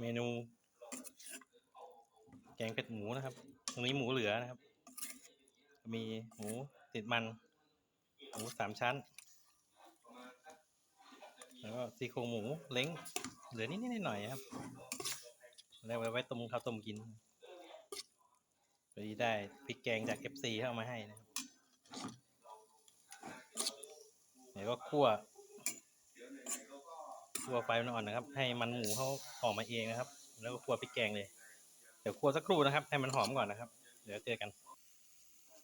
เมนู แกงเผ็ดหมูนะครับ ตรงนี้หมูเหลือนะครับ มีหมูติดมัน หมูสามชั้น แล้วก็ซี่โครงหมูเล้ง เหลือนิดนิดหน่อยครับ แล้วไว้ต้มข้าวต้มกินพอดีได้พริกแกงจาก FC เข้ามาให้นะครับเดี๋ยวก็คั่ว คั่วไฟมันอ่อนนะครับ ให้มันหมูเขาออกมาเองนะครับ แล้วก็คั่วพริกแกงเลย เดี๋ยวคั่วสักครู่นะครับ ให้มันหอมก่อนนะครับ เดี๋ยวเจอกัน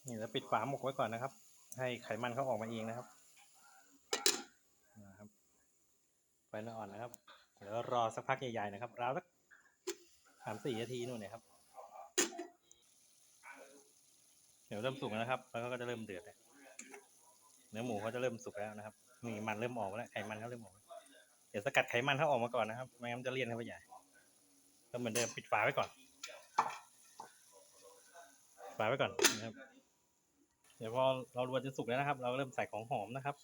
นี่แล้วปิดฝาหมกไว้ก่อนนะครับ ให้ไขมันเขาออกมาเองนะครับนะครับไฟอ่อนนะครับ เดี๋ยวรอสักพักใหญ่ๆนะครับ ราวสักสามสี่นาทีนู่นนี่ครับ เดี๋ยวเริ่มสุกแล้วนะครับ แล้วก็จะเริ่มเดือดเนื้อหมูเขาจะเริ่มสุกแล้วนะครับ มีมันเริ่มออกแล้ว ไขมันเขาเริ่มออก ดี๋ยวสกัดไขมันเขาออกมาก่อนนะครับ ไม่งั้นจะเลี่ยนเข้าไปใหญ่ก็เหมือนเดิมปิดฝาไว้ก่อน ฝาไว้ก่อนนะครับ เดี๋ยวพอเรารวนจนสุกแล้วนะครับ เราก็เริ่มใส่ของหอมนะครับ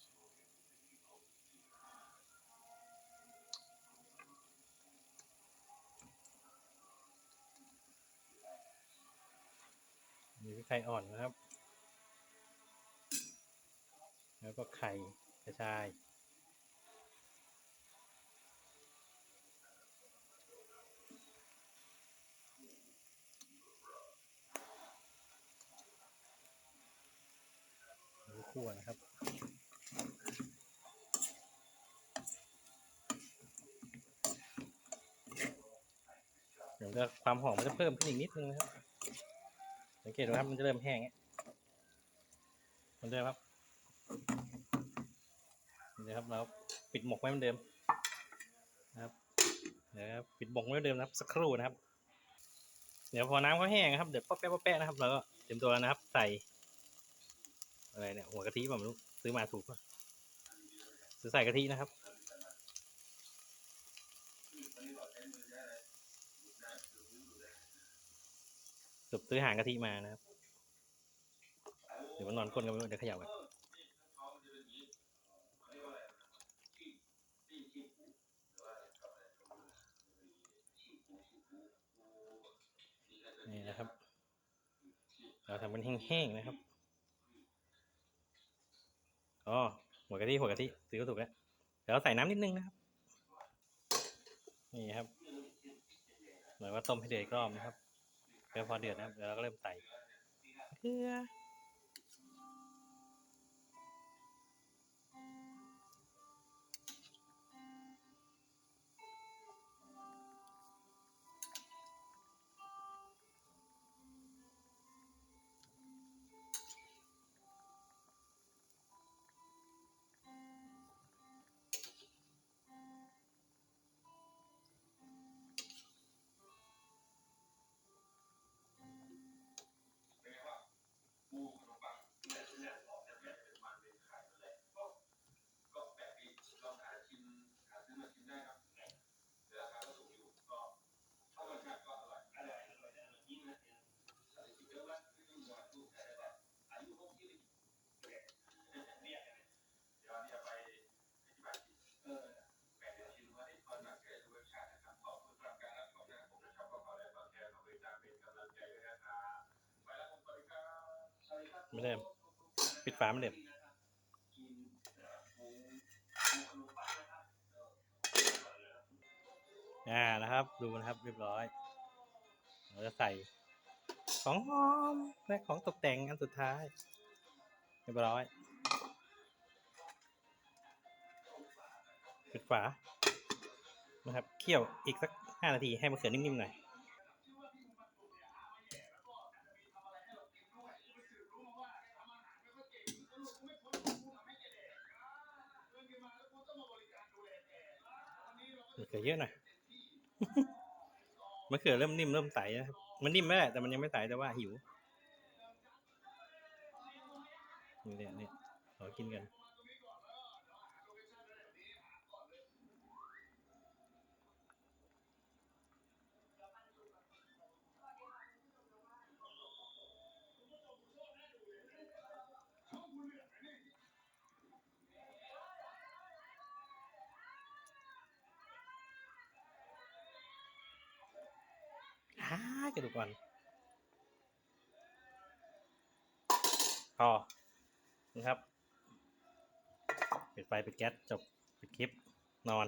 มีพริกไทยอ่อนนะครับ แล้วก็ไข่กระชาย คั่วนะครับเดี๋ยวจะความหอมมันจะเพิ่มขึ้นอีกนิดนึงนะครับสังเกตดูครับมันจะเริ่มแห้งเหมือนเดิมครับเดี๋ยวครับเราปิดหมกไว้เหมือนเดิมนะครับเดี๋ยวครับปิดหมกไว้เหมือนเดิมนะครับสักครู่นะครับ เดี๋ยวพอน้ำเขาแห้งนะครับเดี๋ยวป๊อปแป๊ะป๊อปแป๊ะนะครับเราก็เตรียมตัวนะครับ ใส่ อะไรเนี่ยหัวกะทิผมไม่รู้ซื้อมาถูกป่ะซื้อใส่กะทินะครับสุบซื้อหางกะทิมานะครับเดี๋ยวมันนอนก้นกันไม่รู้เดี๋ยวเขย่ากันนี่นะครับ เราทำเป็นแห้งๆนะครับ อ๋อหัวกะทิหัวกะทิซื้อก็ถูกแล้วเดี๋ยวเราใส่น้ำนิดนึงนะครับ นี่ครับเหมือนว่าต้มให้เดือดกรอบนะครับเดี๋ยวพอเดือดนะครับเดี๋ยวเราก็เริ่มใส่เกลือ ไม่เดิมปิดฝาไม่เดิมอ่านะครับ ดูนะครับเรียบร้อย เราจะใส่ ของหอมและของตกแต่งอันสุดท้าย เรียบร้อยปิดฝานะครับเคี่ยวอีกสักห้านาทีให้มะเขือนิ่มๆหน่อย มะเขือเยอะหน่อยมะเขือเริ่มนิ่มเริ่มใสนะครับมันนิ่มไม่แหละแต่มันยังไม่ใสแต่ว่าหิวนี่เนี่ยเนี่ยขอกินกันากระดูก่อนพอนะครับปิดไฟปิดแก๊สจบปิดคลิปนอน